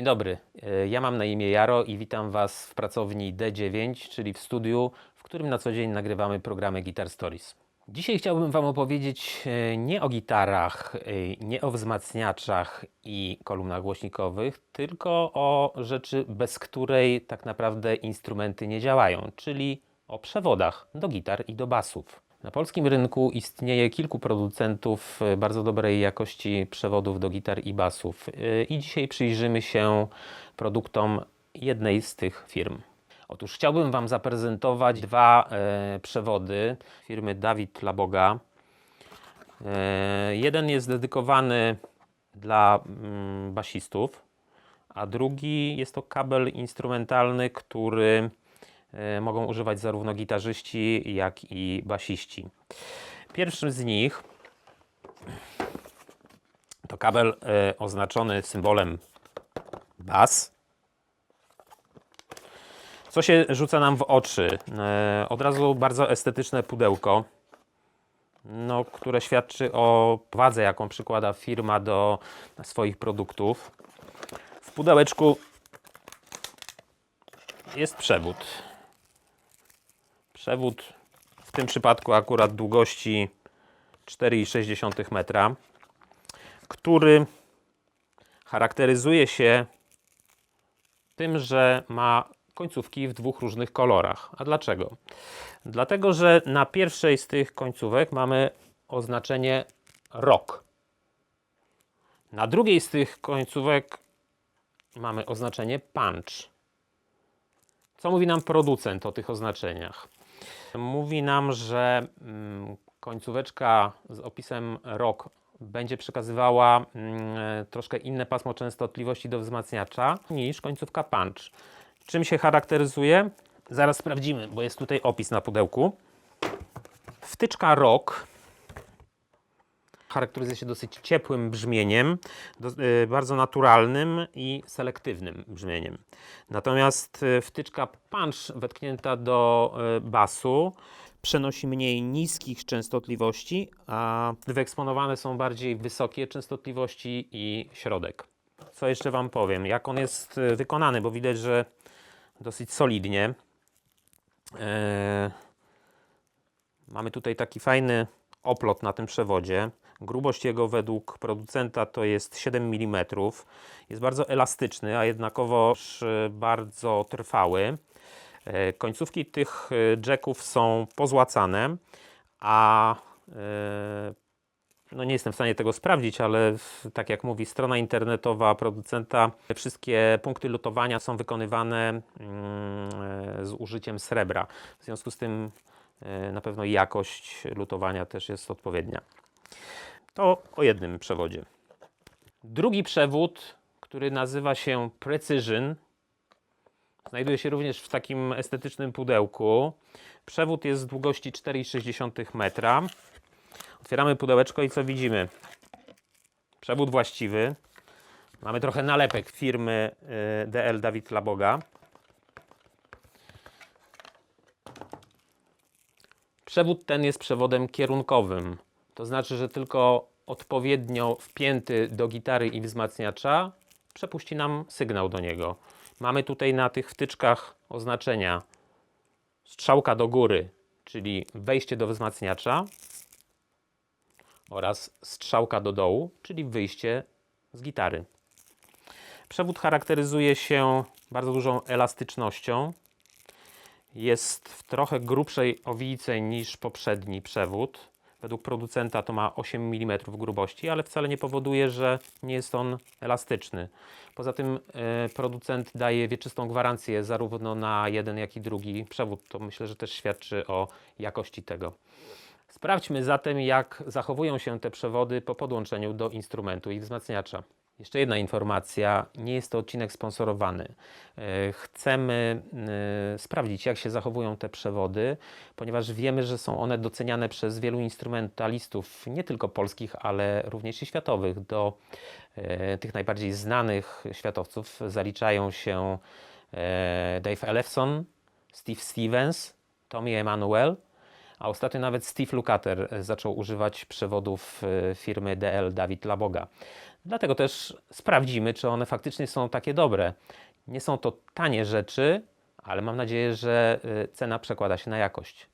Dzień dobry, E, ja mam na imię Jaro i witam Was w pracowni D9, czyli w studiu, w którym na co dzień nagrywamy programy Guitar Stories. Dzisiaj chciałbym Wam opowiedzieć e, nie o gitarach, e, nie o wzmacniaczach i kolumnach głośnikowych, tylko o rzeczy, bez której tak naprawdę instrumenty nie działają, czyli o przewodach do gitar i do basów. Na polskim rynku istnieje kilku producentów e, bardzo dobrej jakości przewodów do gitar i basów. E, I dzisiaj przyjrzymy się produktom jednej z tych firm. Otóż chciałbym Wam zaprezentować dwa e, przewody firmy Dawid Laboga. Jeden jest dedykowany dla mm, basistów, a drugi jest to kabel instrumentalny, który mogą używać zarówno gitarzyści, jak i basiści. Pierwszym z nich to kabel e, oznaczony symbolem bas. Co się rzuca nam w oczy? E, Od razu bardzo estetyczne pudełko, no, które świadczy o wadze, jaką przykłada firma do swoich produktów. W pudełeczku jest przewód. Przewód w tym przypadku akurat długości 4,6 metra, który charakteryzuje się tym, że ma końcówki w dwóch różnych kolorach. A dlaczego? Dlatego, że na pierwszej z tych końcówek mamy oznaczenie rock. Na drugiej z tych końcówek mamy oznaczenie punch. Co mówi nam producent o tych oznaczeniach? Mówi nam, że mm, końcóweczka z opisem rock będzie przekazywała mm, troszkę inne pasmo częstotliwości do wzmacniacza niż końcówka punch. Czym się charakteryzuje? Zaraz sprawdzimy, bo jest tutaj opis na pudełku. Wtyczka rock charakteryzuje się dosyć ciepłym brzmieniem, do, y, bardzo naturalnym i selektywnym brzmieniem. Natomiast y, wtyczka punch wetknięta do y, basu przenosi mniej niskich częstotliwości, a wyeksponowane są bardziej wysokie częstotliwości i środek. Co jeszcze Wam powiem? Jak on jest y, wykonany, bo widać, że dosyć solidnie. Eee, Mamy tutaj taki fajny oplot na tym przewodzie. Grubość jego według producenta to jest 7 mm. Jest bardzo elastyczny, a jednakowoż e, bardzo trwały. E, Końcówki tych e, jacków są pozłacane, a e, no nie jestem w stanie tego sprawdzić, ale tak jak mówi strona internetowa producenta, wszystkie punkty lutowania są wykonywane mm, e, z użyciem srebra. W związku z tym e, na pewno jakość lutowania też jest odpowiednia. To o jednym przewodzie. Drugi przewód, który nazywa się Precision, znajduje się również w takim estetycznym pudełku. Przewód jest długości 4,6 metra. Otwieramy pudełeczko i co widzimy? Przewód właściwy. Mamy trochę nalepek firmy y, DL Dawid Laboga. Przewód ten jest przewodem kierunkowym. To znaczy, że tylko odpowiednio wpięty do gitary i wzmacniacza przepuści nam sygnał do niego. Mamy tutaj na tych wtyczkach oznaczenia strzałka do góry, czyli wejście do wzmacniacza oraz strzałka do dołu, czyli wyjście z gitary. Przewód charakteryzuje się bardzo dużą elastycznością. Jest w trochę grubszej owijce niż poprzedni przewód. Według producenta to ma 8 mm grubości, ale wcale nie powoduje, że nie jest on elastyczny. Poza tym e, producent daje wieczystą gwarancję zarówno na jeden, jak i drugi przewód. To myślę, że też świadczy o jakości tego. Sprawdźmy zatem, jak zachowują się te przewody po podłączeniu do instrumentu i wzmacniacza. Jeszcze jedna informacja, nie jest to odcinek sponsorowany. E, Chcemy e, sprawdzić, jak się zachowują te przewody, ponieważ wiemy, że są one doceniane przez wielu instrumentalistów, nie tylko polskich, ale również i światowych. Do e, tych najbardziej znanych światowców zaliczają się Dave Ellefson, Steve Stevens, Tommy Emanuel, a ostatnio nawet Steve Lukather zaczął używać przewodów firmy DL Dawid Laboga. Dlatego też sprawdzimy, czy one faktycznie są takie dobre. Nie są to tanie rzeczy, ale mam nadzieję, że y, cena przekłada się na jakość.